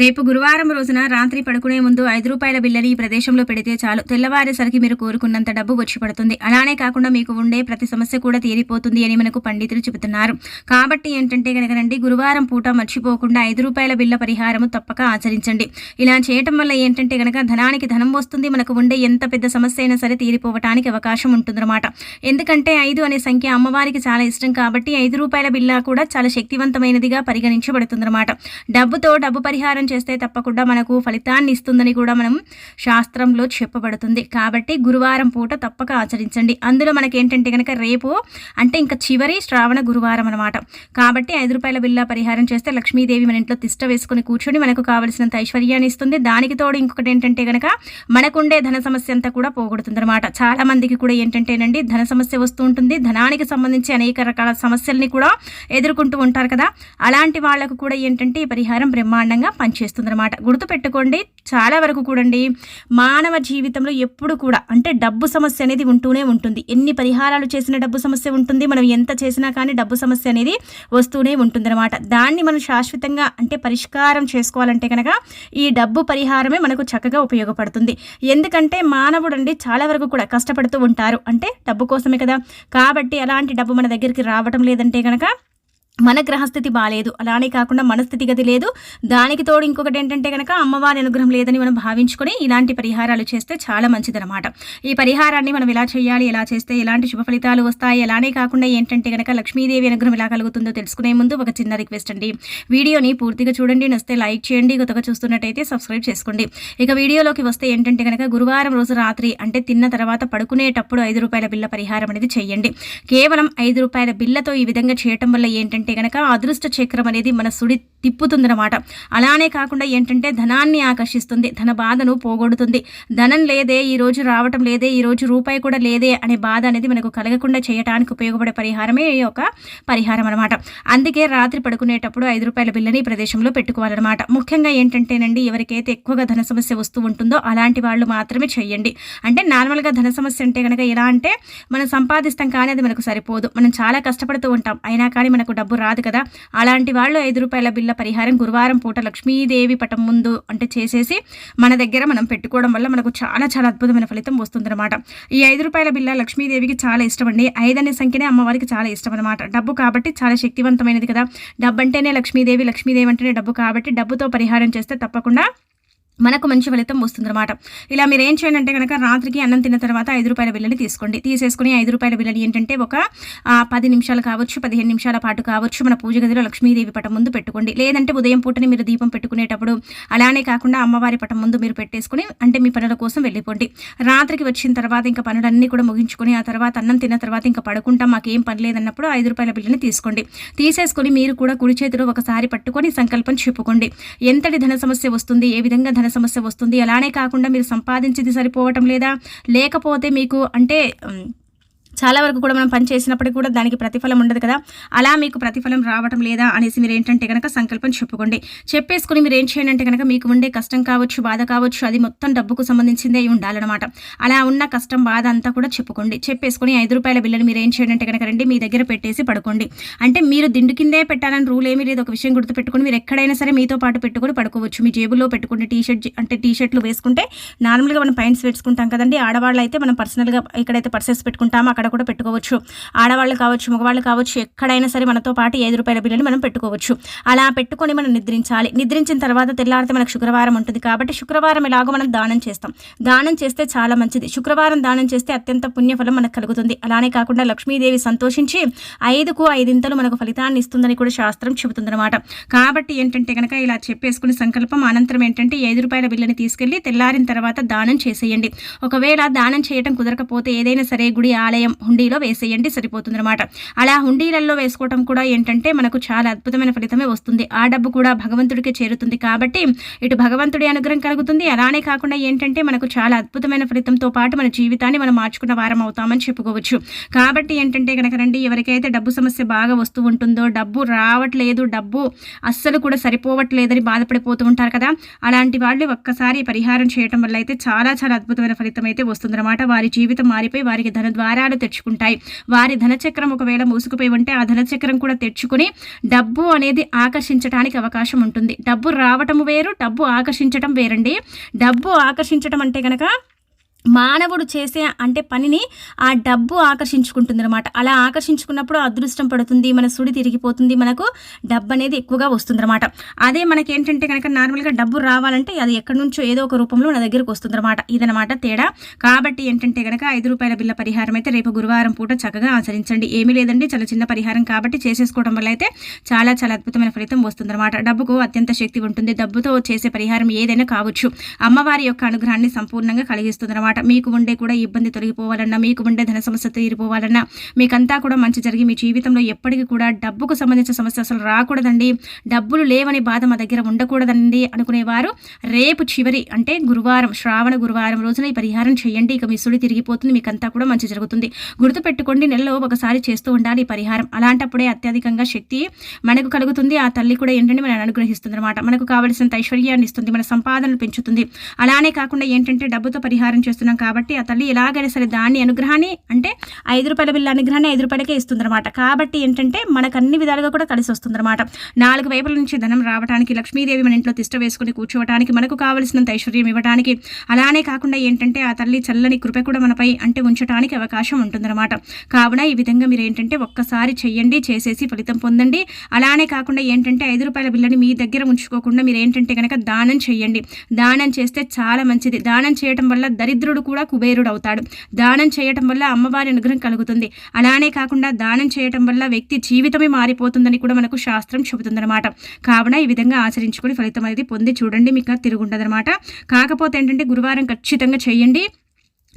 రేపు గురువారం రోజున రాత్రి పడుకునే ముందు ఐదు రూపాయల బిల్లని ఈ ప్రదేశంలో పెడితే చాలు. తెల్లవారేసరికి మీరు కోరుకున్నంత డబ్బు వచ్చి పడుతుంది. అలానే కాకుండా మీకు ఉండే ప్రతి సమస్య కూడా తీరిపోతుంది అని మనకు పండితులు చెబుతున్నారు. కాబట్టి ఏంటంటే కనుకనండి గురువారం పూట మర్చిపోకుండా ఐదు రూపాయల బిల్ల పరిహారము తప్పక ఆచరించండి. ఇలా చేయటం వల్ల ఏంటంటే కనుక ధనానికి ధనం వస్తుంది మనకు ఉండే ఎంత పెద్ద సమస్య అయినా సరే తీరిపోవటానికి అవకాశం ఉంటుందన్నమాట. ఎందుకంటే ఐదు అనే సంఖ్య అమ్మవారికి చాలా ఇష్టం కాబట్టి ఐదు రూపాయల బిల్ల కూడా చాలా శక్తివంతమైనదిగా పరిగణించబడుతుందన్నమాట. డబ్బుతో డబ్బు పరిహారం చేస్తే తప్పకుండా మనకు ఫలితాన్ని ఇస్తుందని కూడా మనం శాస్త్రంలో చెప్పబడుతుంది. కాబట్టి గురువారం పూట తప్పక ఆచరించండి. అందులో మనకి ఏంటంటే కనుక రేపు అంటే ఇంకా చివరి శ్రావణ గురువారం అనమాట కాబట్టి ఐదు రూపాయల బిల్లా పరిహారం చేస్తే లక్ష్మీదేవి మన ఇంట్లో తిష్ట వేసుకుని కూర్చొని మనకు కావలసినంత ఐశ్వర్యాన్ని ఇస్తుంది. దానికి తోడు ఇంకొకటి ఏంటంటే కనుక మనకుండే ధన సమస్య అంతా కూడా పోగొడుతుంది అనమాట చాలా మందికి కూడా ఏంటంటేనండి ధన సమస్య వస్తూ ఉంటుంది. ధనానికి సంబంధించి అనేక రకాల సమస్యల్ని కూడా ఎదుర్కొంటూ ఉంటారు కదా. అలాంటి వాళ్ళకు కూడా ఏంటంటే ఈ పరిహారం బ్రహ్మాండంగా పనిచేస్తుంది అనమాట గుర్తుపెట్టుకోండి చాలా వరకు కూడండి మానవ జీవితంలో ఎప్పుడు కూడా అంటే డబ్బు సమస్య అనేది ఉంటూనే ఉంటుంది. ఎన్ని పరిహారాలు చేసినా డబ్బు సమస్య ఉంటుంది మనం ఎంత చేసినా కానీ డబ్బు సమస్య అనేది వస్తూనే ఉంటుంది అనమాట దాన్ని మనం శాశ్వతంగా అంటే పరిష్కారం చేసుకోవాలంటే కనుక ఈ డబ్బు పరిహారమే మనకు చక్కగా ఉపయోగపడుతుంది. ఎందుకంటే మానవుడు అండి చాలా వరకు కూడా కష్టపడుతూ ఉంటారు. అంటే డబ్బు కోసమే కదా. కాబట్టి అలాంటి డబ్బు మన దగ్గరికి రావటం లేదంటే కనుక మన గ్రహస్థితి బాగాలేదు అలానే కాకుండా మన స్థితిగతి లేదు. దానికి తోడు ఇంకొకటి ఏంటంటే కనుక అమ్మవారి అనుగ్రహం లేదని మనం భావించుకొని ఇలాంటి పరిహారాలు చేస్తే చాలా మంచిదనమాట ఈ పరిహారాన్ని మనం ఎలా చేయాలి ఎలా చేస్తే ఎలాంటి శుభ ఫలితాలు వస్తాయి అలానే కాకుండా ఏంటంటే కనుక లక్ష్మీదేవి అనుగ్రహం ఎలా కలుగుతుందో తెలుసుకునే ముందు ఒక చిన్న రిక్వెస్ట్ అండి. వీడియోని పూర్తిగా చూడండి నస్తే లైక్ చేయండి కొత్తగా చూస్తున్నట్టయితే సబ్స్క్రైబ్ చేసుకోండి. ఇక వీడియోలోకి వస్తే ఏంటంటే కనుక గురువారం రోజు రాత్రి అంటే తిన్న తర్వాత పడుకునేటప్పుడు ఐదు రూపాయల బిల్ల పరిహారం అనేది చేయండి. కేవలం ఐదు రూపాయల బిల్లతో ఈ విధంగా చేయటం వల్ల ఏంటంటే అంటే కనుక అదృష్ట చక్రం అనేది మన సుడి తిప్పుతుందన్నమాట. అలానే కాకుండా ఏంటంటే ధనాన్ని ఆకర్షిస్తుంది ధన బాధను పోగొడుతుంది. ధనం లేదే ఈ రోజు రావటం లేదే ఈ రోజు రూపాయి కూడా లేదే అనే బాధ అనేది మనకు కలగకుండా చేయడానికి ఉపయోగపడే పరిహారమే ఈ యొక్క పరిహారం అనమాట అందుకే రాత్రి పడుకునేటప్పుడు ఐదు రూపాయల బిల్లని ఈ ప్రదేశంలో పెట్టుకోవాలన్నమాట. ముఖ్యంగా ఏంటంటేనండి ఎవరికైతే ఎక్కువగా ధన సమస్య వస్తూ ఉంటుందో అలాంటి వాళ్ళు మాత్రమే చేయండి. అంటే నార్మల్గా ధన సమస్య అంటే కనుక ఎలా అంటే మనం సంపాదిస్తాం కానీ అది మనకు సరిపోదు. మనం చాలా కష్టపడుతూ ఉంటాం. అయినా కానీ మనకు డబ్బు రాదు కదా. అలాంటి వాళ్ళు ఐదు రూపాయల బిల్ల పరిహారం గురువారం పూట లక్ష్మీదేవి పటం ముందు అంటే చేసేసి మన దగ్గర మనం పెట్టుకోవడం వల్ల మనకు చాలా చాలా అద్భుతమైన ఫలితం వస్తుందన్నమాట. ఈ ఐదు రూపాయల బిల్ల లక్ష్మీదేవికి చాలా ఇష్టం అండి ఐదు అనే సంఖ్యనే అమ్మవారికి చాలా ఇష్టం అనమాట డబ్బు కాబట్టి చాలా శక్తివంతమైనది కదా. డబ్బు అంటేనే లక్ష్మీదేవి లక్ష్మీదేవి అంటేనే డబ్బు కాబట్టి డబ్బుతో పరిహారం చేస్తే తప్పకుండా మనకు మంచి ఫలితం వస్తుందన్నమాట. ఇలా మీరు ఏం చేయండి అంటే కనుక రాత్రికి అన్నం తిన్న తర్వాత ఐదు రూపాయల బిల్లని తీసుకోండి. తీసేసుకుని ఐదు రూపాయల బిల్లని ఏంటంటే ఒక పది నిమిషాలు కావచ్చు పదిహేను నిమిషాల పాటు కావచ్చు మన పూజ గదిలో లక్ష్మీదేవి పటం ముందు పెట్టుకోండి. లేదంటే ఉదయం పూటని మీరు దీపం పెట్టుకునేటప్పుడు అలానే కాకుండా అమ్మవారి పటం ముందు మీరు పెట్టేసుకుని అంటే మీ పనుల కోసం వెళ్ళిపోండి. రాత్రికి వచ్చిన తర్వాత ఇంకా పనులన్నీ కూడా ముగించుకొని ఆ తర్వాత అన్నం తిన్న తర్వాత ఇంకా పడుకుంటాం మాకు ఏం పని లేదన్నప్పుడు ఐదు రూపాయల బిల్లని తీసుకోండి. తీసేసుకుని మీరు కూడా కుడి చేతిలో ఒకసారి పట్టుకొని సంకల్పం చెప్పుకోండి. ఎంతటి ధన సమస్య వస్తుంది ఏ విధంగా ధన సమస్య వస్తుంది. అలానే కాకుండా మీరు సంపాదించింది సరిపోవటం లేదా లేకపోతే మీకు అంటే చాలా వరకు కూడా మనం పని చేసినప్పటికీ కూడా దానికి ప్రతిఫలం ఉండదు కదా. అలా మీకు ప్రతిఫలం రావటం లేదా అనేసి మీరు ఏంటంటే కనుక సంకల్పం చెప్పుకోండి. చెప్పేసుకుని మీరు ఏం చేయండి అంటే కనుక మీకు ఉండే కష్టం కావచ్చు బాధ కావచ్చు అది మొత్తం డబ్బుకు సంబంధించిందే ఉండాలన్నమాట. అలా ఉన్న కష్టం బాధ అంతా కూడా చెప్పుకోండి. చెప్పేసుకుని ఐదు రూపాయల బిల్లుని మీరు ఏం చేయండి అంటే కనుక రండి మీ దగ్గర పెట్టేసి పడుకోండి. అంటే మీరు దిండు కిందే పెట్టాలని రూల్ ఏమీ లేదు. ఒక విషయం గుర్తుపెట్టుకుని మీరు ఎక్కడైనా సరే మీతో పాటు పెట్టుకొని పడుకోవచ్చు. మీ జేబులో పెట్టుకుంటే టీ షర్ట్ అంటే టీ షర్ట్లు వేసుకుంటే నార్మల్గా మనం ప్యాంట్స్ పెట్టుకుంటాం కదండి. ఆడవాళ్ళు అయితే మనం పర్సనల్గా ఎక్కడైతే పర్సెస్ పెట్టుకుంటామో అక్కడ కూడా పెట్టుకోవచ్చు. ఆడవాళ్ళు కావచ్చు మగవాళ్ళు కావచ్చు ఎక్కడైనా సరే మనతో పాటు ఐదు రూపాయల బిల్లుని మనం పెట్టుకోవచ్చు. అలా పెట్టుకొని మనం నిద్రించాలి. నిద్రించిన తర్వాత తెల్లారితే మనకు శుక్రవారం ఉంటుంది కాబట్టి శుక్రవారం ఎలాగో మనం దానం చేస్తాం. దానం చేస్తే చాలా మంచిది. శుక్రవారం దానం చేస్తే అత్యంత పుణ్యఫలం మనకు కలుగుతుంది. అలానే కాకుండా లక్ష్మీదేవి సంతోషించి ఐదుకు ఐదింతలు మనకు ఫలితాన్ని ఇస్తుందని కూడా శాస్త్రం చెబుతుందన్నమాట. కాబట్టి ఏంటంటే కనుక ఇలా చెప్పేసుకుని సంకల్పం అనంతరం ఏంటంటే ఐదు రూపాయల బిల్లుని తీసుకెళ్ళి తెల్లారిన తర్వాత దానం చేసేయండి. ఒకవేళ దానం చేయడం కుదరకపోతే ఏదైనా సరే గుడి ఆలయం హుండీలో వేసేయండి సరిపోతుంది అనమాట అలా హుండీలలో వేసుకోవటం కూడా ఏంటంటే మనకు చాలా అద్భుతమైన ఫలితమే వస్తుంది. ఆ డబ్బు కూడా భగవంతుడికే చేరుతుంది కాబట్టి ఇటు భగవంతుడి అనుగ్రహం కలుగుతుంది. అలానే కాకుండా ఏంటంటే మనకు చాలా అద్భుతమైన ఫలితంతో పాటు మన జీవితాన్ని మనం మార్చుకున్న వారం అవుతామని చెప్పుకోవచ్చు. కాబట్టి ఏంటంటే కనుక రండి ఎవరికైతే డబ్బు సమస్య బాగా వస్తూ ఉంటుందో డబ్బు రావట్లేదు డబ్బు అస్సలు కూడా సరిపోవట్లేదని బాధపడిపోతూ ఉంటారు కదా అలాంటి వాళ్ళు ఒక్కసారి పరిహారం చేయటం వల్ల అయితే చాలా చాలా అద్భుతమైన ఫలితం అయితే వస్తుందన్నమాట. వారి జీవితం మారిపోయి వారికి ధన ద్వారాలు తెచ్చుకుంటాయి. వారి ధనచక్రం ఒకవేళ మూసుకుపోయి ఉంటే ఆ ధనచక్రం కూడా తెచ్చుకుని డబ్బు అనేది ఆకర్షించడానికి అవకాశం ఉంటుంది. డబ్బు రావటం వేరు డబ్బు ఆకర్షించటం వేరండి. డబ్బు ఆకర్షించటం అంటే కనుక మానవుడు చేసే అంటే పనిని ఆ డబ్బు ఆకర్షించుకుంటుంది అనమాట అలా ఆకర్షించుకున్నప్పుడు అదృష్టం పడుతుంది మన సుడి తిరిగిపోతుంది మనకు డబ్బు అనేది ఎక్కువగా వస్తుంది అనమాట అదే మనకి ఏంటంటే కనుక నార్మల్గా డబ్బు రావాలంటే అది ఎక్కడి నుంచో ఏదో ఒక రూపంలో మన దగ్గరకు వస్తుంది అనమాట ఇదనమాట తేడా. కాబట్టి ఏంటంటే కనుక ఐదు రూపాయల బిల్ల పరిహారం అయితే రేపు గురువారం పూట చక్కగా ఆచరించండి. ఏమీ లేదండి చాలా చిన్న పరిహారం కాబట్టి చేసేసుకోవడం వల్ల అయితే చాలా చాలా అద్భుతమైన ఫలితం వస్తుందన్నమాట. డబ్బుకు అత్యంత శక్తి ఉంటుంది. డబ్బుతో చేసే పరిహారం ఏదైనా కావచ్చు. అమ్మవారి యొక్క అనుగ్రహాన్ని సంపూర్ణంగా కలిగిస్తుంది అనమాట. మీకు ఉండే కూడా ఇబ్బంది తొలగిపోవాలన్నా మీకు ఉండే ధన సమస్య తీరిపోవాలన్నా మీకంతా కూడా మంచి జరిగి మీ జీవితంలో ఎప్పటికీ కూడా డబ్బుకు సంబంధించిన సమస్య అసలు రాకూడదండి. డబ్బులు లేవని బాధ మా దగ్గర ఉండకూడదండి అనుకునేవారు. రేపు చివరి అంటే గురువారం శ్రావణ గురువారం రోజున ఈ పరిహారం చేయండి. ఇక మీ సుడి తిరిగిపోతుంది. మీకంతా కూడా మంచి జరుగుతుంది. గుర్తుపెట్టుకోండి నెలలో ఒకసారి చేస్తూ ఉండాలి ఈ పరిహారం. అలాంటప్పుడే అత్యధికంగా శక్తి మనకు కలుగుతుంది. ఆ తల్లి కూడా ఏంటంటే మనం అనుగ్రహిస్తుంది అనమాట మనకు కావలసినంత ఐశ్వర్యాన్ని ఇస్తుంది. మన సంపాదనలు పెంచుతుంది. అలానే కాకుండా ఏంటంటే డబ్బుతో పరిహారం చేస్తున్నాం కాబట్టి ఆ తల్లి ఎలాగైనా సరే దాన్ని అనుగ్రహాన్ని అంటే ఐదు రూపాయల బిల్లు అనుగ్రహాన్ని ఐదు రూపాయలకే ఇస్తుందన్నమాట. కాబట్టి ఏంటంటే మనకు అన్ని విధాలుగా కూడా కలిసి వస్తుందన్నమాట. నాలుగు వైపుల నుంచి ధనం రావడానికి లక్ష్మీదేవి మన ఇంట్లో తిష్ట వేసుకుని కూర్చోవడానికి మనకు కావలసినంత ఐశ్వర్యం ఇవ్వడానికి అలానే కాకుండా ఏంటంటే ఆ తల్లి చల్లని కృప కూడా మనపై అంటే ఉంచడానికి అవకాశం ఉంటుందన్నమాట. కావున ఈ విధంగా మీరు ఏంటంటే ఒక్కసారి చెయ్యండి చేసేసి ఫలితం పొందండి. అలానే కాకుండా ఏంటంటే ఐదు రూపాయల బిల్లని మీ దగ్గర ఉంచుకోకుండా మీరు ఏంటంటే కనుక దానం చేయండి దానం చేస్తే చాలా మంచిది. దానం చేయటం వల్ల దరిద్ర దరిద్రుడు కూడా కుబేరుడు అవుతాడు దానం చేయటం వల్ల అమ్మవారి అనుగ్రహం కలుగుతుంది. అలానే కాకుండా దానం చేయటం వల్ల వ్యక్తి జీవితమే మారిపోతుందని కూడా మనకు శాస్త్రం చెబుతుందన్నమాట. కావున ఈ విధంగా ఆచరించుకొని ఫలితం అనేది పొంది చూడండి. మీకు తిరుగుండదనమాట కాకపోతే ఏంటంటే గురువారం ఖచ్చితంగా చేయండి.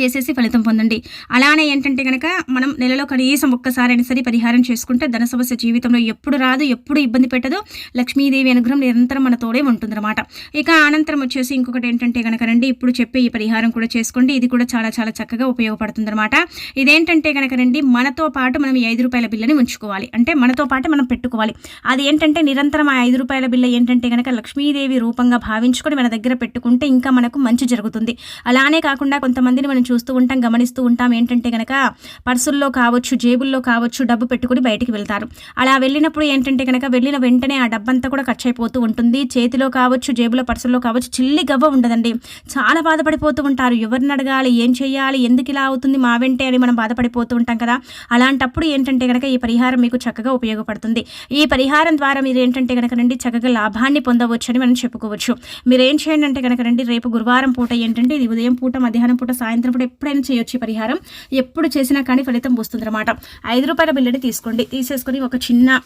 చేసేసి ఫలితం పొందండి. అలానే ఏంటంటే కనుక మనం నెలలో కనీసం ఒక్కసారైనా సరే పరిహారం చేసుకుంటే ధన సమస్య జీవితంలో ఎప్పుడు రాదు ఎప్పుడు ఇబ్బంది పెట్టదు. లక్ష్మీదేవి అనుగ్రహం నిరంతరం మన తోడే ఉంటుందన్నమాట. ఇక అనంతరం వచ్చేసి ఇంకొకటి ఏంటంటే కనుక రండి ఇప్పుడు చెప్పే ఈ పరిహారం కూడా చేసుకోండి. ఇది కూడా చాలా చాలా చక్కగా ఉపయోగపడుతుందన్నమాట. ఇదేంటంటే కనుక రండి మనతో పాటు మనం ఈ ఐదు రూపాయల బిల్లని ఉంచుకోవాలి. అంటే మనతో పాటు మనం పెట్టుకోవాలి. అది ఏంటంటే నిరంతరం ఆ ఐదు రూపాయల బిల్ల ఏంటంటే కనుక లక్ష్మీదేవి రూపంగా భావించుకొని మన దగ్గర పెట్టుకుంటే ఇంకా మనకు మంచి జరుగుతుంది. అలానే కాకుండా కొంతమందిని మనం చూస్తూ ఉంటాం గమనిస్తూ ఉంటాం. ఏంటంటే కనుక పర్సుల్లో కావచ్చు జేబుల్లో కావచ్చు డబ్బు పెట్టుకుని బయటికి వెళ్తారు. అలా వెళ్ళినప్పుడు ఏంటంటే కనుక వెళ్ళిన వెంటనే ఆ డబ్బంతా కూడా ఖర్చు అయిపోతూ ఉంటుంది. చేతిలో కావచ్చు జేబులో పర్సుల్లో కావచ్చు చిల్లి గవ్వ ఉండదండి. చాలా బాధపడిపోతూ ఉంటారు. ఎవరిని అడగాలి? ఏం చేయాలి ఎందుకు ఇలా అవుతుంది? మా వెంటే అని మనం బాధపడిపోతూ ఉంటాం కదా. అలాంటప్పుడు ఏంటంటే కనుక ఈ పరిహారం మీకు చక్కగా ఉపయోగపడుతుంది. ఈ పరిహారం ద్వారా మీరు ఏంటంటే కనుక రండి చక్కగా లాభాన్ని పొందవచ్చు అని మనం చెప్పుకోవచ్చు. మీరు ఏం చేయండి అంటే కనుక రండి రేపు గురువారం పూట ఏంటంటే ఇది ఉదయం పూట మధ్యాహ్నం పూట సాయంత్రం పూట ఎప్పుడైనా చేయొచ్చు పరిహారం. ఎప్పుడు చేసినా కానీ ఫలితం వస్తుంది అనమాట ఐదు రూపాయల బిల్లడి తీసుకోండి. తీసేసుకొని ఒక చిన్న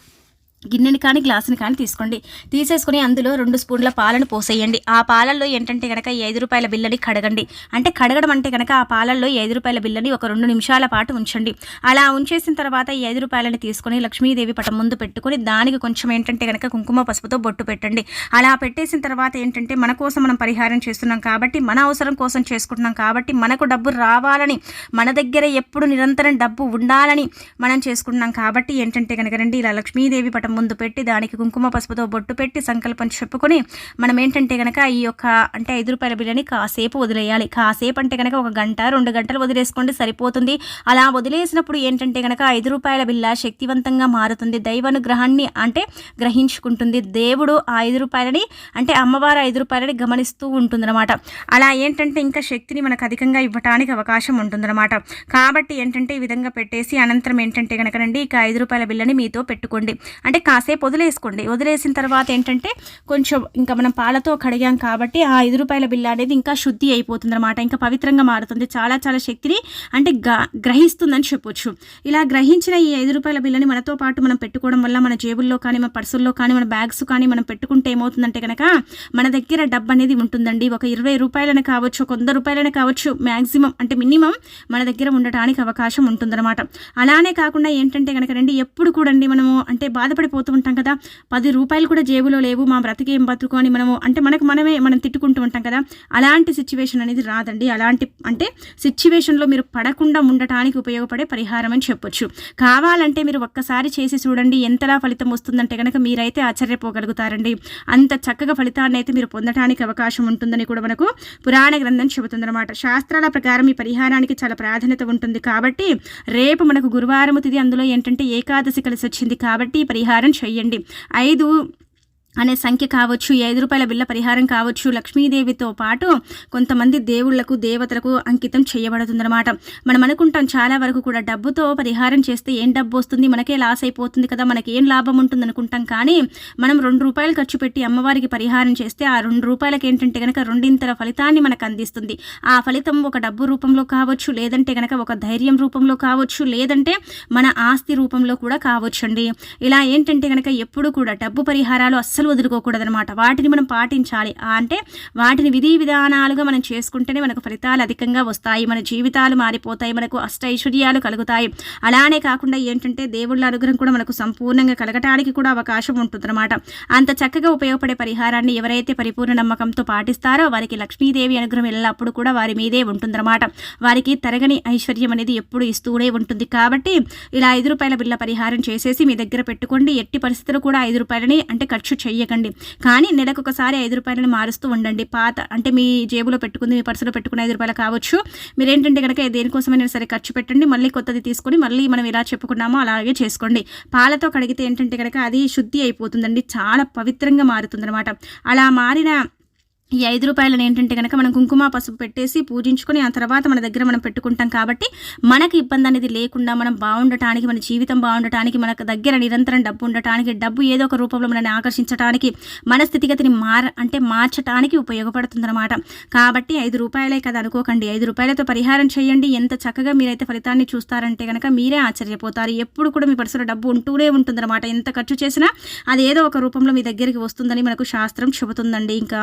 గిన్నెని కానీ గ్లాసుని కానీ తీసుకోండి. తీసేసుకుని అందులో రెండు స్పూన్ల పాలను పోసేయండి. ఆ పాలల్లో ఏంటంటే కనుక ఐదు రూపాయల బిల్లని కడగండి. అంటే కడగడం అంటే కనుక ఆ పాలల్లో ఐదు రూపాయల బిల్లని ఒక రెండు నిమిషాల పాటు ఉంచండి. అలా ఉంచేసిన తర్వాత ఈ ఐదు రూపాయలని తీసుకొని లక్ష్మీదేవి పటం ముందు పెట్టుకొని దానికి కొంచెం ఏంటంటే కనుక కుంకుమ పసుపుతో బొట్టు పెట్టండి. అలా పెట్టేసిన తర్వాత ఏంటంటే మన కోసం మనం పరిహారం చేస్తున్నాం కాబట్టి మన అవసరం కోసం చేసుకుంటున్నాం కాబట్టి మనకు డబ్బు రావాలని మన దగ్గర ఎప్పుడు నిరంతరం డబ్బు ఉండాలని మనం చేసుకుంటున్నాం కాబట్టి ఏంటంటే కనుక రండి ఇలా లక్ష్మీదేవి పటం ముందు పెట్టి దానికి కుంకుమ పసుపుతో బొట్టు పెట్టి సంకల్పం చెప్పుకొని మనం ఏంటంటే కనుక ఈ యొక్క అంటే ఐదు రూపాయల బిల్లని కాసేపు వదిలేయాలి. కాసేపు అంటే కనుక ఒక గంట రెండు గంటలు వదిలేసుకోండి సరిపోతుంది. అలా వదిలేసినప్పుడు ఏంటంటే కనుక ఐదు రూపాయల బిల్ల శక్తివంతంగా మారుతుంది. దైవానుగ్రహాన్ని అంటే గ్రహించుకుంటుంది. దేవుడు ఆ ఐదు రూపాయలని అంటే అమ్మవారు ఐదు రూపాయలని గమనిస్తూ ఉంటుందన్నమాట. అలా ఏంటంటే ఇంకా శక్తిని మనకు అధికంగా ఇవ్వటానికి అవకాశం ఉంటుందన్నమాట. కాబట్టి ఏంటంటే ఈ విధంగా పెట్టేసి అనంతరం ఏంటంటే కనుక రండి ఇక ఐదు రూపాయల బిల్లని మీతో పెట్టుకోండి. అంటే కాసేపు వదిలేసుకోండి. వదిలేసిన తర్వాత ఏంటంటే కొంచెం ఇంకా మనం పాలతో కడిగాం కాబట్టి ఆ ఐదు రూపాయల బిల్ల అనేది ఇంకా శుద్ధి అయిపోతుంది అనమాట ఇంకా పవిత్రంగా మారుతుంది. చాలా చాలా శక్తిని అంటే గ్రహిస్తుందని చెప్పొచ్చు. ఇలా గ్రహించిన ఈ ఐదు రూపాయల బిల్లని మనతో పాటు మనం పెట్టుకోవడం వల్ల మన జేబుల్లో కానీ మన పర్సుల్లో కానీ మన బ్యాగ్స్ కానీ మనం పెట్టుకుంటే ఏమవుతుందంటే కనుక మన దగ్గర డబ్బు అనేది ఉంటుందండి. ఒక ఇరవై రూపాయలని కావచ్చు ఒక వంద రూపాయలని కావచ్చు మ్యాక్సిమం అంటే మినిమం మన దగ్గర ఉండటానికి అవకాశం ఉంటుందన్నమాట. అలానే కాకుండా ఏంటంటే కనుక రండి ఎప్పుడు కూడండి మనము అంటే బాధపడి బాధపడిపోతూ ఉంటాం కదా. పది రూపాయలు కూడా జేబులో లేవు. మా బ్రతికేం బతుకు అని మనము అంటే మనకు మనమే మనం తిట్టుకుంటూ ఉంటాం కదా. అలాంటి సిచ్యువేషన్ అనేది రాదండి. అలాంటి అంటే సిచ్యువేషన్లో మీరు పడకుండా ఉండటానికి ఉపయోగపడే పరిహారం అని చెప్పొచ్చు. కావాలంటే మీరు ఒక్కసారి చేసి చూడండి ఎంతలా ఫలితం వస్తుందంటే కనుక మీరైతే ఆశ్చర్యపోగలుగుతారండి. అంత చక్కగా ఫలితాన్ని అయితే మీరు పొందడానికి అవకాశం ఉంటుందని కూడా మనకు పురాణ గ్రంథం చెబుతుందన్నమాట. శాస్త్రాల ప్రకారం ఈ పరిహారానికి చాలా ప్రాధాన్యత ఉంటుంది కాబట్టి రేపు మనకు గురువారం తిది. అందులో ఏంటంటే ఏకాదశి కలిసి వచ్చింది కాబట్టి ఈ పరిహారం చెయ్యండి ఐదు అనే సంఖ్య కావచ్చు ఈ ఐదు రూపాయల బిల్ల పరిహారం కావచ్చు లక్ష్మీదేవితో పాటు కొంతమంది దేవుళ్ళకు దేవతలకు అంకితం చేయబడుతుందన్నమాట. మనం అనుకుంటాం చాలా వరకు కూడా డబ్బుతో పరిహారం చేస్తే ఏం డబ్బు వస్తుంది మనకే లాస్ అయిపోతుంది కదా మనకి ఏం లాభం ఉంటుంది అనుకుంటాం. కానీ మనం రెండు రూపాయలు ఖర్చు పెట్టి అమ్మవారికి పరిహారం చేస్తే ఆ రెండు రూపాయలకి ఏంటంటే కనుక రెండింతల ఫలితాన్ని మనకు అందిస్తుంది. ఆ ఫలితం ఒక డబ్బు రూపంలో కావచ్చు లేదంటే కనుక ఒక ధైర్యం రూపంలో కావచ్చు లేదంటే మన ఆస్తి రూపంలో కూడా కావచ్చు అండి ఇలా ఏంటంటే కనుక ఎప్పుడు కూడా డబ్బు పరిహారాలు అస్సలు అస్సలు వదులుకోకూడదనమాట వాటిని మనం పాటించాలి. అంటే వాటిని విధి విధానాలుగా మనం చేసుకుంటేనే మనకు ఫలితాలు అధికంగా వస్తాయి. మన జీవితాలు మారిపోతాయి. మనకు అష్టైశ్వర్యాలు కలుగుతాయి. అలానే కాకుండా ఏంటంటే దేవుళ్ళ అనుగ్రహం కూడా మనకు సంపూర్ణంగా కలగటానికి కూడా అవకాశం ఉంటుందన్నమాట. అంత చక్కగా ఉపయోగపడే పరిహారాన్ని ఎవరైతే పరిపూర్ణ నమ్మకంతో పాటిస్తారో వారికి లక్ష్మీదేవి అనుగ్రహం వెళ్ళినప్పుడు కూడా వారి మీదే ఉంటుందన్నమాట. వారికి తరగని ఐశ్వర్యం అనేది ఎప్పుడు ఇస్తూనే ఉంటుంది. కాబట్టి ఇలా ఐదు రూపాయల బిల్ల పరిహారం చేసేసి మీ దగ్గర పెట్టుకోండి. ఎట్టి పరిస్థితులు కూడా ఐదు రూపాయలని అంటే ఖర్చు చేయ చెయ్యకండి. కానీ నెలకు ఒకసారి ఐదు రూపాయలని మారుస్తూ ఉండండి. పాత అంటే మీ జేబులో పెట్టుకుంది మీ పర్సులో పెట్టుకుని ఐదు రూపాయలు కావచ్చు. మీరు ఏంటంటే కనుక దేనికోసమైనా సరే ఖర్చు పెట్టండి మళ్ళీ కొత్తది తీసుకొని మళ్ళీ మనం ఎలా చెప్పుకున్నామో అలాగే చేసుకోండి. పాలతో కడిగితే ఏంటంటే కనుక అది శుద్ధి అయిపోతుందండి. చాలా పవిత్రంగా మారుతుందన్నమాట. అలా మారిన ఈ ఐదు రూపాయలను ఏంటంటే కనుక మనం కుంకుమ పసుపు పెట్టేసి పూజించుకొని ఆ తర్వాత మన దగ్గర మనం పెట్టుకుంటాం కాబట్టి మనకి ఇబ్బంది అనేది లేకుండా మనం బాగుండటానికి మన జీవితం బాగుండటానికి మనకు దగ్గర నిరంతరం డబ్బు ఉండటానికి డబ్బు ఏదో ఒక రూపంలో మనల్ని ఆకర్షించడానికి మన స్థితిగతిని మార అంటే మార్చడానికి ఉపయోగపడుతుందన్నమాట. కాబట్టి ఐదు రూపాయలే కదా అనుకోకండి. ఐదు రూపాయలతో పరిహారం చేయండి. ఎంత చక్కగా మీరైతే ఫలితాన్ని చూస్తారంటే కనుక మీరే ఆశ్చర్యపోతారు. ఎప్పుడు కూడా మీ పర్సులో డబ్బు ఉంటూనే ఉంటుందన్నమాట. ఎంత ఖర్చు చేసినా అది ఏదో ఒక రూపంలో మీ దగ్గరికి వస్తుందని మనకు శాస్త్రం చెబుతుందండి. ఇంకా